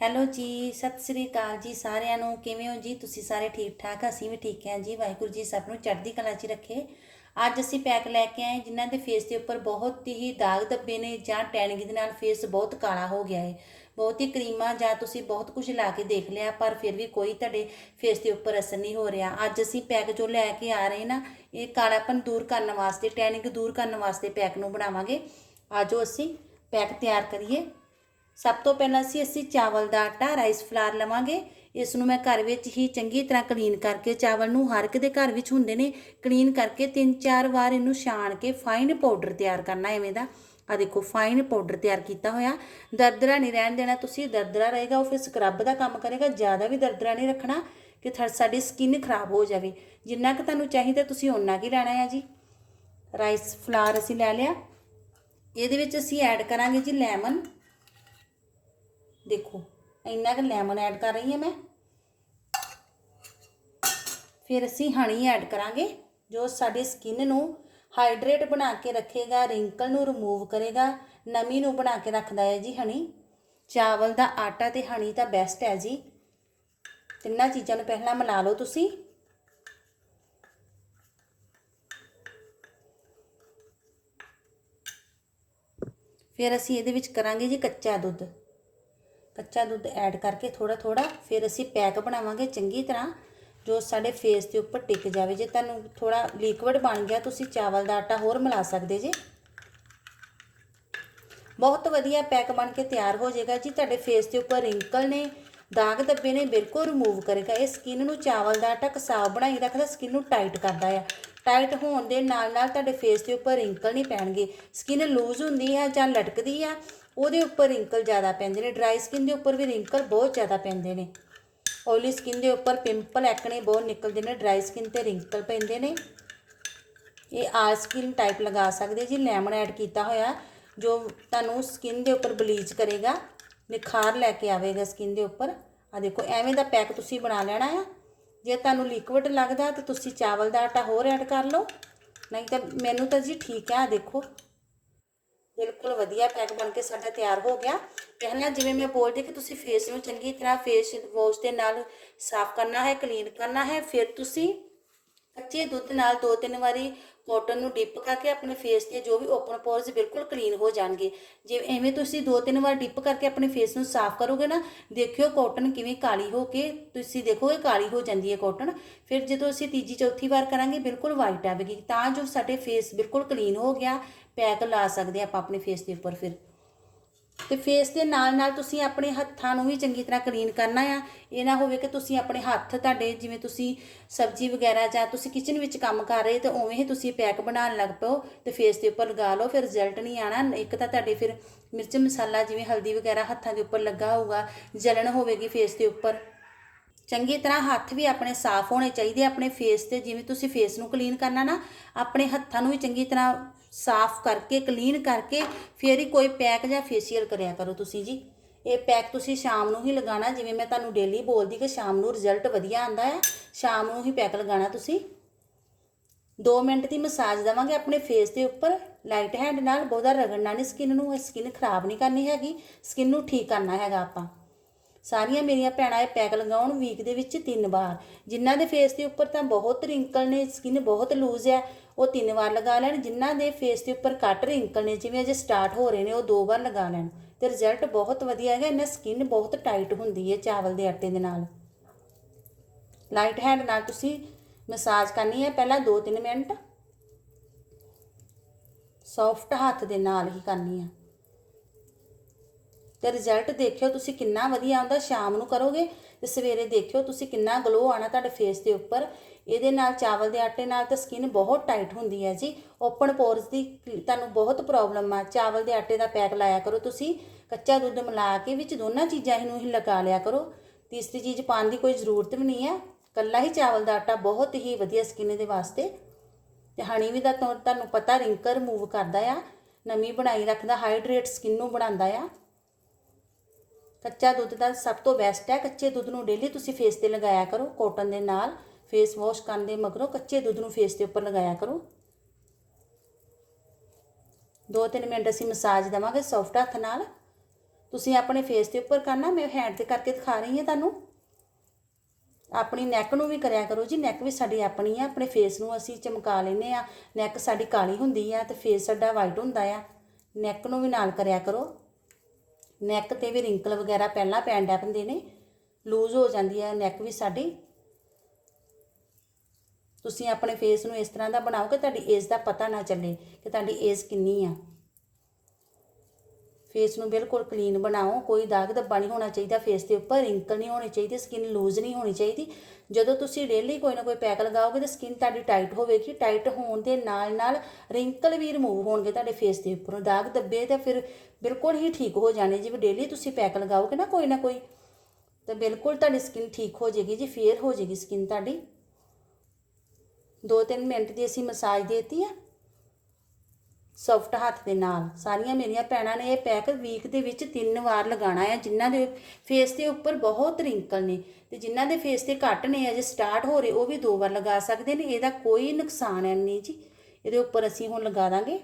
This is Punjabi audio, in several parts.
ਹੈਲੋ ਜੀ, ਸਤਿ ਸ੍ਰੀ ਅਕਾਲ ਜੀ ਸਾਰਿਆਂ ਨੂੰ। ਕਿਵੇਂ ਹੋ ਜੀ? ਤੁਸੀਂ ਸਾਰੇ ਠੀਕ ਠਾਕ? ਅਸੀਂ ਵੀ ਠੀਕ ਹਾਂ ਜੀ। ਵਾਹਿਗੁਰੂ ਜੀ ਸਭ ਨੂੰ ਚੜ੍ਹਦੀ ਕਲਾ 'ਚ ਰੱਖੇ। ਅੱਜ ਅਸੀਂ ਪੈਕ ਲੈ ਕੇ ਆਏ, ਜਿਨ੍ਹਾਂ ਦੇ ਫੇਸ ਦੇ ਉੱਪਰ ਬਹੁਤ ਹੀ ਦਾਗ ਧੱਬੇ ਨੇ ਜਾਂ ਟੈਨਿੰਗ ਦੇ ਨਾਲ ਫੇਸ ਬਹੁਤ ਕਾਲਾ ਹੋ ਗਿਆ ਹੈ। ਬਹੁਤ ਹੀ ਕਰੀਮਾਂ ਜਾਂ ਤੁਸੀਂ ਬਹੁਤ ਕੁਝ ਲਾ ਕੇ ਦੇਖ ਲਿਆ, ਪਰ ਫਿਰ ਵੀ ਕੋਈ ਤੁਹਾਡੇ ਫੇਸ ਦੇ ਉੱਪਰ ਅਸਰ ਨਹੀਂ ਹੋ ਰਿਹਾ। ਅੱਜ ਅਸੀਂ ਪੈਕ ਜੋ ਲੈ ਕੇ ਆ ਰਹੇ ਨਾ, ਇਹ ਕਾਲਾਪਨ ਦੂਰ ਕਰਨ ਵਾਸਤੇ, ਟੈਨਿੰਗ ਦੂਰ ਕਰਨ ਵਾਸਤੇ ਪੈਕ ਨੂੰ ਬਣਾਵਾਂਗੇ। ਆਜੋ ਅਸੀਂ ਪੈਕ ਤਿਆਰ ਕਰੀਏ। ਸਭ ਤੋਂ ਪਹਿਲਾਂ ਅਸੀਂ ਅਸੀਂ ਚਾਵਲ ਦਾ ਆਟਾ ਰਾਈਸ ਫਲਾਰ ਲਵਾਂਗੇ। ਇਸ ਨੂੰ ਮੈਂ ਘਰ ਵਿੱਚ ਹੀ ਚੰਗੀ ਤਰ੍ਹਾਂ ਕਲੀਨ ਕਰਕੇ, ਚਾਵਲ ਨੂੰ ਹਰ ਇੱਕ ਦੇ ਘਰ ਵਿੱਚ ਹੁੰਦੇ ਨੇ ਕਲੀਨ ਕਰਕੇ ਤਿੰਨ ਚਾਰ ਵਾਰ ਇਹਨੂੰ ਛਾਣ ਕੇ ਫਾਈਨ ਪਾਊਡਰ ਤਿਆਰ ਕਰਨਾ ਐਵੇਂ ਦਾ। ਆ ਦੇਖੋ ਫਾਈਨ ਪਾਊਡਰ ਤਿਆਰ ਕੀਤਾ ਹੋਇਆ। ਦਰਦਰਾ ਨਹੀਂ ਰਹਿਣ ਦੇਣਾ ਤੁਸੀਂ, ਦਰਦਰਾ ਰਹੇਗਾ, ਉਹ ਫਿਰ ਸਕਰਬ ਦਾ ਕੰਮ ਕਰੇਗਾ, ਜ਼ਿਆਦਾ ਵੀ ਦਰਦਰਾ ਨਹੀਂ ਰੱਖਣਾ ਕਿ ਥਰ ਸਾਡੀ ਸਕਿਨ ਖਰਾਬ ਹੋ ਜਾਵੇ। ਜਿੰਨਾ ਕਿ ਤੁਹਾਨੂੰ ਚਾਹੀਦਾ ਤੁਸੀਂ ਓਨਾ ਕੀ ਲੈਣਾ ਹੈ ਜੀ। ਰਾਈਸ ਫਲਾਰ ਅਸੀਂ ਲੈ ਲਿਆ। ਇਹਦੇ ਵਿੱਚ ਅਸੀਂ ਐਡ ਕਰਾਂਗੇ ਜੀ ਲੈਮਨ ਦੇਖੋ, ਇੰਨਾ ਕੁ ਲੈਮਨ ਐਡ ਕਰ ਰਹੀ ਹਾਂ ਮੈਂ। ਫਿਰ ਅਸੀਂ ਹਣੀ ਐਡ ਕਰਾਂਗੇ, ਜੋ ਸਾਡੀ ਸਕਿਨ ਨੂੰ ਹਾਈਡਰੇਟ ਬਣਾ ਕੇ ਰੱਖੇਗਾ ਰਿੰਕਲ ਨੂੰ ਰਿਮੂਵ ਕਰੇਗਾ, ਨਮੀ ਨੂੰ ਬਣਾ ਕੇ ਰੱਖਦਾ ਹੈ ਜੀ ਹਣੀ ਚਾਵਲ ਦਾ ਆਟਾ ਤੇ ਹਣੀ ਤਾਂ ਬੈਸਟ ਹੈ ਜੀ। ਤਿੰਨਾਂ ਚੀਜ਼ਾਂ ਨੂੰ ਪਹਿਲਾਂ ਮਿਲਾ ਲਓ ਤੁਸੀਂ। ਫਿਰ ਅਸੀਂ ਇਹਦੇ ਵਿੱਚ ਕਰਾਂਗੇ ਜੀ ਕੱਚਾ ਦੁੱਧ। ਕੱਚਾ ਦੁੱਧ ਐਡ ਕਰਕੇ ਥੋੜਾ ਥੋੜਾ ਫਿਰ ਅਸੀਂ ਪੈਕ ਬਣਾਵਾਂਗੇ ਚੰਗੀ ਤਰ੍ਹਾਂ, ਜੋ ਸਾਡੇ ਫੇਸ ਦੇ ਉੱਪਰ ਟਿਕ ਜਾਵੇ। ਜੇ ਤੁਹਾਨੂੰ ਥੋੜਾ ਲਿਕਵਿਡ ਬਣ ਗਿਆ, ਤੁਸੀਂ ਚਾਵਲ ਦਾ ਆਟਾ ਹੋਰ ਮਿਲਾ ਸਕਦੇ ਜੇ। ਬਹੁਤ ਵਧੀਆ ਪੈਕ ਬਣ ਕੇ ਤਿਆਰ ਹੋ ਜਾਏਗਾ ਜੀ। ਤੁਹਾਡੇ ਫੇਸ ਦੇ ਉੱਪਰ ਰਿੰਕਲ ਨੇ, ਦਾਗ ਧੱਬੇ ਨੇ, ਬਿਲਕੁਲ ਰਿਮੂਵ ਕਰੇਗਾ। ਇਹ ਸਕਿਨ ਨੂੰ ਚਾਵਲ ਦਾ ਆਟਾ ਕਸਾਵ ਬਣਾਈ ਰੱਖਦਾ ਸਕਿਨ ਨੂੰ ਟਾਈਟ ਕਰਦਾ ਆ। ਟਾਈਟ ਹੋਣ ਦੇ ਨਾਲ ਨਾਲ ਤੁਹਾਡੇ ਫੇਸ ਦੇ ਉੱਪਰ ਰਿੰਕਲ ਨਹੀਂ ਪੈਣਗੇ। ਸਕਿਨ ਲੂਜ਼ ਹੁੰਦੀ ਹੈ ਜਾਂ ਲਟਕਦੀ ਹੈ ਉਹਦੇ ਉੱਪਰ ਰਿੰਕਲ ਜ਼ਿਆਦਾ ਪੈਂਦੇ ਨੇ। ਡਰਾਈ ਸਕਿਨ ਦੇ ਉੱਪਰ ਵੀ ਰਿੰਕਲ ਬਹੁਤ ਜ਼ਿਆਦਾ ਪੈਂਦੇ ਨੇ। ਓਇਲੀ ਸਕਿਨ ਦੇ ਉੱਪਰ ਪਿੰਪਲ ਐਕਣੇ ਬਹੁਤ ਨਿਕਲਦੇ ਨੇ। ਡਰਾਈ ਸਕਿਨ ਤੇ ਰਿੰਕਲ ਪੈਂਦੇ ਨੇ। ਇਹ ਆਲ ਸਕਿਨ ਟਾਈਪ ਲਗਾ ਸਕਦੇ ਜੀ। ਲੈਮਨ ਐਡ ਕੀਤਾ ਹੋਇਆ, ਜੋ ਤੁਹਾਨੂੰ ਸਕਿਨ ਦੇ ਉੱਪਰ ਬਲੀਚ ਕਰੇਗਾ। ਨਿਖਾਰ ਲੈ ਕੇ ਆਵੇਗਾ ਸਕਿਨ ਦੇ ਉੱਪਰ। ਆ ਦੇਖੋ, ਐਵੇਂ ਦਾ ਪੈਕ ਤੁਸੀਂ ਬਣਾ ਲੈਣਾ ਆ। ਜੇ ਤੁਹਾਨੂੰ ਲਿਕਵਿਡ ਲੱਗਦਾ ਤਾਂ ਤੁਸੀਂ ਚਾਵਲ ਦਾ ਆਟਾ ਹੋਰ ਐਡ ਕਰ ਲਓ। ਨਹੀਂ ਤਾਂ ਮੈਨੂੰ ਤਾਂ ਜੀ ਠੀਕ ਆ, ਦੇਖੋ। ਬਿਲਕੁਲ ਵਧੀਆ ਪੈਕ ਬਣ ਕੇ ਸਾਡਾ ਤਿਆਰ ਹੋ ਗਿਆ। ਪਹਿਲਾਂ ਜਿਵੇਂ ਮੈਂ ਬੋਲਦੀ ਕਿ ਤੁਸੀਂ ਫੇਸ ਨੂੰ ਚੰਗੀ ਤਰ੍ਹਾਂ ਫੇਸ ਵਾਸ਼ ਦੇ ਨਾਲ ਸਾਫ਼ ਕਰਨਾ ਹੈ ਕਲੀਨ ਕਰਨਾ ਹੈ, ਫਿਰ ਤੁਸੀਂ ਕੱਚੇ ਦੁੱਧ ਨਾਲ ਦੋ ਤਿੰਨ ਵਾਰੀ ਕਾਟਨ ਨੂੰ ਡਿਪ ਕਰਕੇ ਆਪਣੇ ਫੇਸ ਤੇ ਜੋ ਵੀ ਓਪਨ ਪੋਰਸ ਬਿਲਕੁਲ ਕਲੀਨ ਹੋ ਜਾਣਗੇ। ਜੇ ਐਵੇਂ ਤੁਸੀਂ ਦੋ ਤਿੰਨ ਵਾਰ ਡਿਪ ਕਰਕੇ ਆਪਣੇ ਫੇਸ ਨੂੰ ਸਾਫ਼ ਕਰੋਗੇ ਨਾ, ਦੇਖਿਓ ਕਾਟਨ ਕਿਵੇਂ ਕਾਲੀ ਹੋ ਕੇ, ਤੁਸੀਂ ਦੇਖੋਗੇ ਕਾਲੀ ਹੋ ਜਾਂਦੀ ਹੈ ਕਾਟਨ ਫਿਰ ਜਦੋਂ ਅਸੀਂ ਤੀਜੀ ਚੌਥੀ ਵਾਰ ਕਰਾਂਗੇ, ਬਿਲਕੁਲ ਵਾਈਟ ਆਵੇਗੀ ਤਾਂ ਜੋ ਸਾਡੇ ਫੇਸ ਬਿਲਕੁਲ ਕਲੀਨ ਹੋ ਗਿਆ, ਪੈਕ ਲਾ ਸਕਦੇ ਆਪਾਂ ਆਪਣੇ ਫੇਸ ਦੇ ਉੱਪਰ ਫਿਰ। ਤੇ ਫੇਸ ਦੇ ਨਾਲ ਨਾਲ ਤੁਸੀਂ ਆਪਣੇ ਹੱਥਾਂ ਨੂੰ ਵੀ ਚੰਗੀ ਤਰ੍ਹਾਂ ਕਲੀਨ ਕਰਨਾ ਆ। ਇਹ ਨਾ ਹੋਵੇ ਕਿ ਤੁਸੀਂ ਆਪਣੇ ਹੱਥ ਤੁਹਾਡੇ ਜਿਵੇਂ ਤੁਸੀਂ ਸਬਜ਼ੀ ਵਗੈਰਾ ਜਾਂ ਤੁਸੀਂ ਕਿਚਨ ਵਿੱਚ ਕੰਮ ਕਰ ਰਹੇ ਤੇ ਉਵੇਂ ਹੀ ਤੁਸੀਂ ਪੈਕ ਬਣਾਉਣ ਲੱਗ ਪਓ ਤੇ ਫੇਸ ਦੇ ਉੱਪਰ ਲਗਾ ਲਓ, ਫਿਰ ਰਿਜ਼ਲਟ ਨਹੀਂ ਆਣਾ ਇੱਕ ਤਾਂ ਤੁਹਾਡੇ ਫਿਰ ਮਿਰਚ ਮਸਾਲਾ ਜਿਵੇਂ ਹਲਦੀ ਵਗੈਰਾ ਹੱਥਾਂ ਦੇ ਉੱਪਰ ਲੱਗਾ ਹੋਊਗਾ, ਜਲਣ ਹੋਵੇਗੀ ਫੇਸ ਦੇ ਉੱਪਰ। ਚੰਗੀ ਤਰ੍ਹਾਂ ਹੱਥ ਵੀ ਆਪਣੇ ਸਾਫ਼ ਹੋਣੇ ਚਾਹੀਦੇ ਆਪਣੇ ਫੇਸ ਤੇ, ਜਿਵੇਂ ਤੁਸੀਂ ਫੇਸ ਨੂੰ ਕਲੀਨ ਕਰਨਾ ਨਾ, ਆਪਣੇ ਹੱਥਾਂ ਨੂੰ ਵੀ ਚੰਗੀ ਤਰ੍ਹਾਂ ਸਾਫ਼ ਕਰਕੇ ਕਲੀਨ ਕਰਕੇ ਫਿਰ ਹੀ ਕੋਈ ਪੈਕ ਜਾਂ ਫੇਸ਼ੀਅਲ ਕਰਿਆ ਕਰੋ ਤੁਸੀਂ ਜੀ। ਇਹ ਪੈਕ ਤੁਸੀਂ ਸ਼ਾਮ ਨੂੰ ਹੀ ਲਗਾਉਣਾ, ਜਿਵੇਂ ਮੈਂ ਤੁਹਾਨੂੰ ਡੇਲੀ ਬੋਲਦੀ ਕਿ ਸ਼ਾਮ ਨੂੰ ਰਿਜ਼ਲਟ ਵਧੀਆ ਆਂਦਾ ਹੈ ਸ਼ਾਮ ਨੂੰ ਹੀ ਪੈਕ ਲਗਾਉਣਾ ਤੁਸੀਂ। 2 ਮਿੰਟ ਦੀ ਮਸਾਜ ਦੇਵਾਂਗੇ ਆਪਣੇ ਫੇਸ ਦੇ ਉੱਪਰ ਲਾਈਟ ਹੈਂਡ ਨਾਲ, ਬਹੁਤਾ ਰਗੜਨਾ ਨਹੀਂ ਸਕਿਨ ਨੂੰ ਸਕਿਨ ਖਰਾਬ ਨਹੀਂ ਕਰਨੀ ਹੈਗੀ ਸਕਿਨ ਨੂੰ ਠੀਕ ਕਰਨਾ ਹੈਗਾ ਆਪਾਂ। ਸਾਰੀਆਂ ਮੇਰੀਆਂ ਭੈਣਾਂ ਇਹ ਪੈਕ ਲਗਾਉਣ ਵੀਕ ਦੇ ਵਿੱਚ ਤਿੰਨ ਵਾਰ। ਜਿਨ੍ਹਾਂ ਦੇ ਫੇਸ ਦੇ ਉੱਪਰ ਤਾਂ ਬਹੁਤ ਰਿੰਕਲ ਨੇ ਸਕਿਨ ਬਹੁਤ ਲੂਜ਼ ਹੈ, ਉਹ ਤਿੰਨ ਵਾਰ ਲਗਾ ਲੈਣ। ਜਿਨ੍ਹਾਂ ਦੇ ਫੇਸ ਦੇ ਉੱਪਰ ਘੱਟ ਰਿੰਕਲ ਨੇ, ਜਿਵੇਂ ਅਜੇ ਸਟਾਰਟ ਹੋ ਰਹੇ ਨੇ, ਉਹ ਦੋ ਵਾਰ ਲਗਾ ਲੈਣ। ਤੇ ਰਿਜ਼ਲਟ ਬਹੁਤ ਵਧੀਆ ਹੈਗਾ, ਇਹਨਾਂ ਸਕਿਨ ਬਹੁਤ ਟਾਈਟ ਹੁੰਦੀ ਹੈ ਚਾਵਲ ਦੇ ਆਟੇ ਦੇ ਨਾਲ। ਲਾਈਟ ਹੈਂਡ ਨਾਲ ਤੁਸੀਂ ਮਸਾਜ ਕਰਨੀ ਹੈ, ਪਹਿਲਾਂ 2-3 ਮਿੰਟ। ਸੌਫਟ ਹੱਥ ਦੇ ਨਾਲ ਹੀ ਕਰਨੀ ਹੈ ਤੇ ਰਿਜ਼ਲਟ ਦੇਖਿਓ ਤੁਸੀਂ ਕਿੰਨਾ ਵਧੀਆ ਆਉਂਦਾ, ਸ਼ਾਮ ਨੂੰ ਕਰੋਗੇ ਤੇ ਸਵੇਰੇ ਦੇਖਿਓ ਤੁਸੀਂ ਕਿੰਨਾ ਗਲੋ ਆਣਾ ਤੁਹਾਡੇ ਫੇਸ ਦੇ ਉੱਪਰ। ਇਹਦੇ ਨਾਲ ਚਾਵਲ ਦੇ ਆਟੇ ਨਾਲ ਤਾਂ ਸਕਿਨ ਬਹੁਤ ਟਾਈਟ ਹੁੰਦੀ ਹੈ ਜੀ। ਓਪਨ ਪੋਰਸ ਦੀ ਤੁਹਾਨੂੰ ਬਹੁਤ ਪ੍ਰੋਬਲਮ ਆ। ਚਾਵਲ ਦੇ ਆਟੇ ਦਾ ਪੈਕ ਲਾਇਆ ਕਰੋ ਤੁਸੀਂ। ਕੱਚਾ ਦੁੱਧ ਮਿਲਾ ਕੇ ਵਿੱਚ ਦੋਨਾਂ ਚੀਜ਼ਾਂ ਨੂੰ ਹੀ ਲਗਾ ਲਿਆ ਕਰੋ। ਤੀਸਰੀ ਚੀਜ਼ ਪਾਉਣ ਦੀ ਕੋਈ ਜ਼ਰੂਰਤ ਵੀ ਨਹੀਂ ਹੈ। ਕੱਲਾ ਹੀ ਚਾਵਲ ਦਾ ਆਟਾ ਬਹੁਤ ਹੀ ਵਧੀਆ ਸਕਿਨ ਦੇ ਵਾਸਤੇ। ਤੇ ਹਣੀ ਵੀ ਦਾ ਤੁਹਾਨੂੰ ਪਤਾ ਰਿੰਕਲ ਮੂਵ ਕਰਦਾ ਆ। ਨਮੀ ਬਣਾਈ ਰੱਖਦਾ ਹਾਈਡਰੇਟ ਸਕਿਨ ਨੂੰ ਬਣਾਉਂਦਾ ਆ। ਕੱਚਾ ਦੁੱਧ ਦਾ ਸਭ ਤੋਂ ਬੈਸਟ ਹੈ। ਕੱਚੇ ਦੁੱਧ ਨੂੰ ਡੇਲੀ ਤੁਸੀਂ ਫੇਸ ਤੇ ਲਗਾਇਆ ਕਰੋ ਕੋਟਨ ਦੇ ਨਾਲ। ਫੇਸ ਵਾਸ਼ ਕਰਨ ਦੇ ਮਗਰੋਂ ਕੱਚੇ ਦੁੱਧ ਨੂੰ ਫੇਸ ਦੇ ਉੱਪਰ ਲਗਾਇਆ ਕਰੋ। 2-3 ਮਿੰਟ ਅਸੀਂ ਮਸਾਜ ਦੇਵਾਂਗੇ ਸੌਫਟ ਹੱਥ ਨਾਲ। ਤੁਸੀਂ ਆਪਣੇ ਫੇਸ ਦੇ ਉੱਪਰ ਕਰਨਾ, ਮੈਂ ਹੈਂਡ ਤੇ ਕਰਕੇ ਦਿਖਾ ਰਹੀ ਹਾਂ ਤੁਹਾਨੂੰ। ਆਪਣੀ ਨੈਕ ਨੂੰ ਵੀ ਕਰਿਆ ਕਰੋ ਜੀ। ਨੈਕ ਵੀ ਸਾਡੀ ਆਪਣੀ ਆ। ਆਪਣੇ ਫੇਸ ਨੂੰ ਅਸੀਂ ਚਮਕਾ ਲੈਨੇ ਆ ਨੈਕ ਸਾਡੀ ਕਾਲੀ ਹੁੰਦੀ ਆ ਤੇ ਫੇਸ ਸਾਡਾ ਵਾਈਟ ਹੁੰਦਾ ਆ। ਨੈਕ ਨੂੰ ਵੀ ਨਾਲ ਕਰਿਆ ਕਰੋ। ਨੈਕ ਤੇ ਵੀ ਰਿੰਕਲ ਵਗੈਰਾ ਪਹਿਲਾਂ ਪੈਣ ਡੈ ਪੈਂਦੇ ਨੇ ਲੂਜ਼ ਹੋ ਜਾਂਦੀ ਹੈ ਨੈਕ ਵੀ ਸਾਡੀ। ਤੁਸੀਂ ਆਪਣੇ ਫੇਸ ਨੂੰ ਇਸ ਤਰ੍ਹਾਂ ਦਾ ਬਣਾਓ ਕਿ ਤੁਹਾਡੀ ਏਜ ਦਾ ਪਤਾ ਨਾ ਚੱਲੇ ਕਿ ਤੁਹਾਡੀ ਏਜ ਕਿੰਨੀ ਆ। ਫੇਸ ਨੂੰ ਬਿਲਕੁਲ ਕਲੀਨ ਬਣਾਓ, ਕੋਈ ਦਾਗ ਧੱਬਾ ਨਹੀਂ ਹੋਣਾ ਚਾਹੀਦਾ ਫੇਸ ਦੇ ਉੱਪਰ ਰਿੰਕਲ ਨਹੀਂ ਹੋਣੀ ਚਾਹੀਦੀ ਸਕਿਨ ਲੂਜ਼ ਨਹੀਂ ਹੋਣੀ ਚਾਹੀਦੀ। ਜਦੋਂ ਤੁਸੀਂ ਡੇਲੀ ਕੋਈ ਨਾ ਕੋਈ ਪੈਕ ਲਗਾਓਗੇ ਤਾਂ ਸਕਿਨ ਤੁਹਾਡੀ ਟਾਈਟ ਹੋਵੇਗੀ ਟਾਈਟ ਹੋਣ ਦੇ ਨਾਲ ਨਾਲ ਰਿੰਕਲ ਵੀ ਰਿਮੂਵ ਹੋਣਗੇ ਤੁਹਾਡੇ ਫੇਸ ਦੇ ਉੱਪਰੋਂ। ਦਾਗ ਧੱਬੇ ਤਾਂ ਫਿਰ ਬਿਲਕੁਲ ਹੀ ਠੀਕ ਹੋ ਜਾਣੇ, ਜਿਵੇਂ ਡੇਲੀ ਤੁਸੀਂ ਪੈਕ ਲਗਾਓਗੇ ਨਾ ਕੋਈ ਨਾ ਕੋਈ, ਤਾਂ ਬਿਲਕੁਲ ਤੁਹਾਡੀ ਸਕਿਨ ਠੀਕ ਹੋ ਜਾਏਗੀ ਜੀ ਫੇਅਰ ਹੋ ਜਾਏਗੀ ਸਕਿਨ ਤੁਹਾਡੀ। 2-3 ਮਿੰਟ ਦੀ ਅਸੀਂ ਮਸਾਜ ਦੇਤੀ ਆ। ਸੌਫਟ ਹੱਥ ਦੇ ਨਾਲ। ਸਾਰੀਆਂ ਮੇਰੀਆਂ ਭੈਣਾਂ ਨੇ ਇਹ ਪੈਕ ਵੀਕ ਦੇ ਵਿੱਚ ਤਿੰਨ ਵਾਰ ਲਗਾਉਣਾ ਹੈ, ਜਿਨ੍ਹਾਂ ਦੇ ਫੇਸ ਦੇ ਉੱਪਰ ਬਹੁਤ ਰਿੰਕਲ ਨੇ ਤੇ ਜਿਨ੍ਹਾਂ ਦੇ ਫੇਸ ਤੇ ਘੱਟ ਨੇ, ਅਜੇ ਸਟਾਰਟ ਹੋ ਰਹੇ, ਉਹ ਵੀ ਦੋ ਵਾਰ ਲਗਾ ਸਕਦੇ ਨੇ। ਇਹਦਾ ਕੋਈ ਨੁਕਸਾਨ ਹੈ ਨਹੀਂ ਜੀ। ਇਹਦੇ ਉੱਪਰ ਅਸੀਂ ਹੁਣ ਲਗਾ ਦਾਂਗੇ।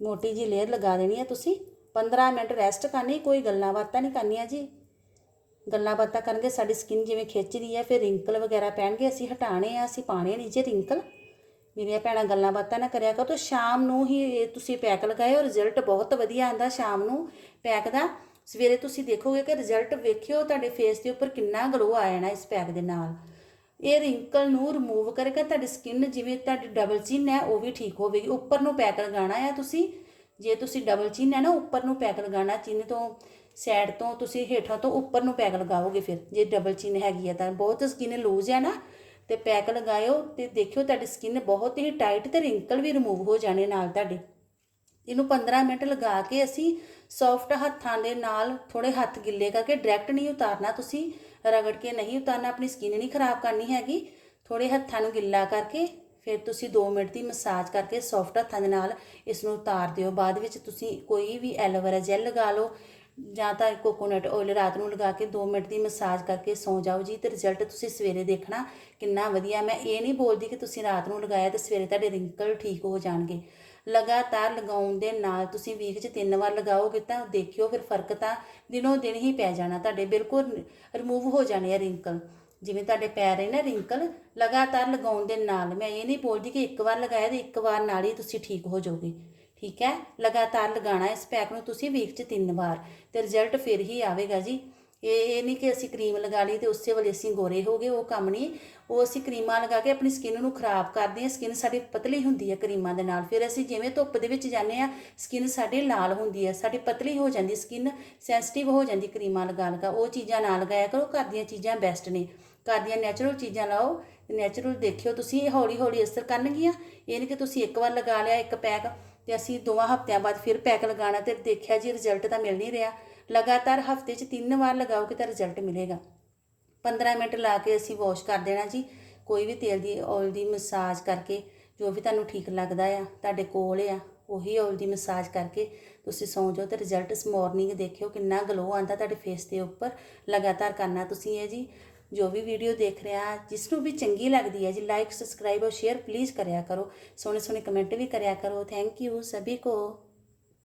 ਮੋਟੀ ਜੀ ਲੇਅਰ ਲਗਾ ਦੇਣੀ ਹੈ ਤੁਸੀਂ। 15 ਮਿੰਟ ਰੈਸਟ ਕਰਨੀ, ਕੋਈ ਗੱਲਾਂ ਬਾਤਾਂ ਨਹੀਂ ਕਰਨੀਆਂ ਜੀ। ਗੱਲਾਂ ਬਾਤਾਂ ਕਰਨਗੇ, ਸਾਡੀ ਸਕਿਨ ਜਿਵੇਂ ਖਿੱਚਦੀ ਹੈ, ਫਿਰ ਰਿੰਕਲ ਵਗੈਰਾ ਪੈਣਗੇ ਅਸੀਂ ਹਟਾਣੇ ਆ, ਅਸੀਂ ਪਾਣੇ ਨਹੀਂ ਜੇ ਰਿੰਕਲ ਮੇਰੀਆਂ ਭੈਣਾਂ ਗੱਲਾਂ ਬਾਤਾਂ ਨਾ ਕਰਿਆ ਕਰੋ, ਤਾਂ ਸ਼ਾਮ ਨੂੰ ਹੀ ਇਹ ਤੁਸੀਂ ਪੈਕ ਲਗਾਇਓ ਰਿਜ਼ਲਟ ਬਹੁਤ ਵਧੀਆ ਆਂਦਾ ਸ਼ਾਮ ਨੂੰ ਪੈਕ ਦਾ। ਸਵੇਰੇ ਤੁਸੀਂ ਦੇਖੋਗੇ ਕਿ ਰਿਜ਼ਲਟ ਵੇਖਿਓ, ਤੁਹਾਡੇ ਫੇਸ ਦੇ ਉੱਪਰ ਕਿੰਨਾ ਗਲੋ ਆ ਜਾਣਾ ਇਸ ਪੈਕ ਦੇ ਨਾਲ। ਇਹ ਰਿੰਕਲ ਨੂੰ ਰਿਮੂਵ ਕਰੇਗਾ, ਤੁਹਾਡੀ ਸਕਿਨ ਜਿਵੇਂ ਤੁਹਾਡੀ ਡਬਲ ਚਿਨ ਹੈ, ਉਹ ਵੀ ਠੀਕ ਹੋਵੇਗੀ। ਉੱਪਰ ਨੂੰ ਪੈਕ ਲਗਾਉਣਾ ਹੈ ਤੁਸੀਂ, ਜੇ ਤੁਸੀਂ ਡਬਲ ਚਿਨ ਹੈ ਨਾ, ਉੱਪਰ ਨੂੰ ਪੈਕ ਲਗਾਉਣਾ ਚਿੰਨ ਤੋਂ ਸਾਈਡ ਤੋਂ ਤੁਸੀਂ ਹੇਠਾਂ ਤੋਂ ਉੱਪਰ ਨੂੰ ਪੈਕ ਲਗਾਓਗੇ ਫਿਰ। ਜੇ ਡਬਲ ਚਿਨ ਹੈਗੀ ਹੈ ਤਾਂ ਬਹੁਤ ਸਕਿਨ ਲੂਜ਼ ਹੈ ਨਾ, ਤੇ ਪੈਕ ਲਗਾਇਓ ਤੇ ਦੇਖਿਓ ਤੁਹਾਡੀ ਸਕਿਨ ਬਹੁਤ ਹੀ ਟਾਈਟ ਤੇ ਰਿੰਕਲ ਵੀ ਰਿਮੂਵ ਹੋ ਜਾਣੇ ਨਾਲ ਤੁਹਾਡੇ। ਇਹਨੂੰ 15 ਮਿੰਟ ਲਗਾ ਕੇ ਅਸੀਂ ਸੌਫਟ ਹੱਥਾਂ ਦੇ ਨਾਲ ਥੋੜੇ ਹੱਥ ਗਿੱਲੇ ਕਰਕੇ ਡਾਇਰੈਕਟ ਨਹੀਂ ਉਤਾਰਨਾ ਤੁਸੀਂ। ਰਗੜ ਕੇ ਨਹੀਂ ਉਤਾਰਨਾ, ਆਪਣੀ ਸਕਿਨ ਨਹੀਂ ਖਰਾਬ ਕਰਨੀ ਹੈਗੀ। ਥੋੜੇ ਹੱਥਾਂ ਨੂੰ ਗਿੱਲਾ ਕਰਕੇ ਫਿਰ ਤੁਸੀਂ 2 ਮਿੰਟ ਦੀ ਮਸਾਜ ਕਰਕੇ ਸੌਫਟ ਹੱਥਾਂ ਦੇ ਨਾਲ ਇਸ ਨੂੰ ਉਤਾਰ ਦਿਓ। ਬਾਅਦ ਵਿੱਚ ਤੁਸੀਂ ਕੋਈ ਵੀ ਐਲੋਵੇਰਾ ਜੈਲ ਲਗਾ ਲਓ। ਜਾਂ ਤਾਂ ਕੋਕੋਨਟ ਆਇਲ ਰਾਤ ਨੂੰ ਲਗਾ ਕੇ 2 ਮਿੰਟ ਦੀ ਮਸਾਜ ਕਰਕੇ ਸੌਂ ਜਾਓ ਜੀ ਤੇ ਰਿਜ਼ਲਟ ਤੁਸੀਂ ਸਵੇਰੇ ਦੇਖਣਾ ਕਿੰਨਾ ਵਧੀਆ। ਮੈਂ ਇਹ ਨਹੀਂ ਬੋਲਦੀ ਕਿ ਤੁਸੀਂ ਰਾਤ ਨੂੰ ਲਗਾਇਆ ਤੇ ਸਵੇਰੇ ਤੁਹਾਡੇ ਰਿੰਕਲ ਠੀਕ ਹੋ ਜਾਣਗੇ। ਲਗਾਤਾਰ ਲਗਾਉਣ ਦੇ ਨਾਲ ਤੁਸੀਂ ਵੀਕ 'ਚ ਤਿੰਨ ਵਾਰ ਲਗਾਓਗੇ ਤਾਂ ਦੇਖਿਓ ਫਿਰ ਫ਼ਰਕ ਤਾਂ ਦਿਨੋਂ ਦਿਨ ਹੀ ਪੈ ਜਾਣਾ ਤੁਹਾਡੇ, ਬਿਲਕੁਲ ਰਿਮੂਵ ਹੋ ਜਾਣੇ ਆ ਰਿੰਕਲ ਜਿਵੇਂ ਤੁਹਾਡੇ ਪੈਰ ਹੈ ਨਾ ਰਿੰਕਲ ਲਗਾਤਾਰ ਲਗਾਉਣ ਦੇ ਨਾਲ ਮੈਂ ਇਹ ਨਹੀਂ ਬੋਲਦੀ ਕਿ ਇੱਕ ਵਾਰ ਲਗਾਇਆ ਤੇ ਇੱਕ ਵਾਰ ਨਾਲ ਹੀ ਤੁਸੀਂ ਠੀਕ ਹੋ ਜਾਓਗੇ। ਠੀਕ ਹੈ? ਲਗਾਤਾਰ ਲਗਾਉਣਾ ਇਸ ਪੈਕ ਨੂੰ ਤੁਸੀਂ ਵੀਕ 'ਚ ਤਿੰਨ ਵਾਰ ਤੇ ਰਿਜ਼ਲਟ ਫਿਰ ਹੀ ਆਵੇਗਾ ਜੀ। ਇਹ ਇਹ ਨਹੀਂ ਕਿ ਅਸੀਂ ਕਰੀਮ ਲਗਾ ਲਈ ਤੇ ਉਸੇ ਵੇਲੇ ਅਸੀਂ ਗੋਰੇ ਹੋ ਗਏ, ਉਹ ਕੰਮ ਨਹੀਂ। ਉਹ ਅਸੀਂ ਕਰੀਮਾਂ ਲਗਾ ਕੇ ਆਪਣੀ ਸਕਿਨ ਨੂੰ ਖਰਾਬ ਕਰਦੇ ਹਾਂ। ਸਕਿਨ ਸਾਡੀ ਪਤਲੀ ਹੁੰਦੀ ਹੈ ਕਰੀਮਾਂ ਦੇ ਨਾਲ। ਫਿਰ ਅਸੀਂ ਜਿਵੇਂ ਧੁੱਪ ਦੇ ਵਿੱਚ ਜਾਂਦੇ ਆ ਸਕਿਨ ਸਾਡੀ ਲਾਲ ਹੁੰਦੀ ਹੈ। ਸਾਡੀ ਪਤਲੀ ਹੋ ਜਾਂਦੀ ਸਕਿਨ ਸੈਂਸਿਟਿਵ ਹੋ ਜਾਂਦੀ ਕਰੀਮਾਂ ਲਗਾ ਲਗਾ ਉਹ ਚੀਜ਼ਾਂ ਨਾ ਲਗਾਇਆ ਕਰੋ। ਘਰ ਦੀਆਂ ਚੀਜ਼ਾਂ ਬੈਸਟ ਨੇ। ਘਰ ਦੀਆਂ ਨੈਚੁਰਲ ਚੀਜ਼ਾਂ ਲਾਓ। ਨੈਚੁਰਲ ਦੇਖਿਓ, ਤੁਸੀਂ ਇਹ ਹੌਲੀ ਹੌਲੀ ਅਸਰ ਕਰਨਗੀਆਂ। ਇਹ ਨਹੀਂ ਕਿ ਤੁਸੀਂ ਇੱਕ ਵਾਰ ਲਗਾ ਲਿਆ ਇੱਕ ਪੈਕ ਤੇ ਅਸੀਂ ਦੋਵਾਂ ਹਫ਼ਤਿਆਂ ਬਾਅਦ ਫਿਰ ਪੈਕ ਲਗਾਉਣਾ ਤੇ ਦੇਖਿਆ ਜੀ ਰਿਜ਼ਲਟ ਤਾਂ ਮਿਲ ਨਹੀਂ ਰਿਹਾ। ਲਗਾਤਾਰ ਹਫ਼ਤੇ 'ਚ ਤਿੰਨ ਵਾਰ ਲਗਾਓਗੇ ਤਾਂ ਰਿਜ਼ਲਟ ਮਿਲੇਗਾ। 15 ਮਿੰਟ ਲਾ ਕੇ ਅਸੀਂ ਵਾਸ਼ ਕਰ ਦੇਣਾ ਜੀ। ਕੋਈ ਵੀ ਤੇਲ ਦੀ ਆਇਲ ਦੀ ਮਸਾਜ ਕਰਕੇ ਜੋ ਵੀ ਤੁਹਾਨੂੰ ਠੀਕ ਲੱਗਦਾ ਆ, ਤੁਹਾਡੇ ਕੋਲ ਆ, ਉਹੀ ਆਇਲ ਦੀ ਮਸਾਜ ਕਰਕੇ ਤੁਸੀਂ ਸੌਂ ਜਾਓ ਤੇ ਰਿਜ਼ਲਟ ਇਸ ਮਾਰਨਿੰਗ ਦੇਖਿਓ ਕਿੰਨਾ ਗਲੋ ਆਂਦਾ ਤੁਹਾਡੇ ਫੇਸ ਦੇ ਉੱਪਰ। ਲਗਾਤਾਰ ਕਰਨਾ ਤੁਸੀਂ ਇਹ ਜੀ। ਜੋ ਵੀ ਵੀਡੀਓ ਦੇਖ ਰਿਹਾ ਜਿਸ ਨੂੰ ਵੀ ਚੰਗੀ ਲੱਗਦੀ ਹੈ, ਜੀ ਲਾਈਕ ਸਬਸਕ੍ਰਾਈਬ ਔਰ ਸ਼ੇਅਰ ਪਲੀਜ਼ ਕਰਿਆ ਕਰੋ। ਸੋਹਣੇ ਸੋਹਣੇ ਕਮੈਂਟ ਵੀ ਕਰਿਆ ਕਰੋ। ਥੈਂਕ ਯੂ ਸਭੀ ਕੋ।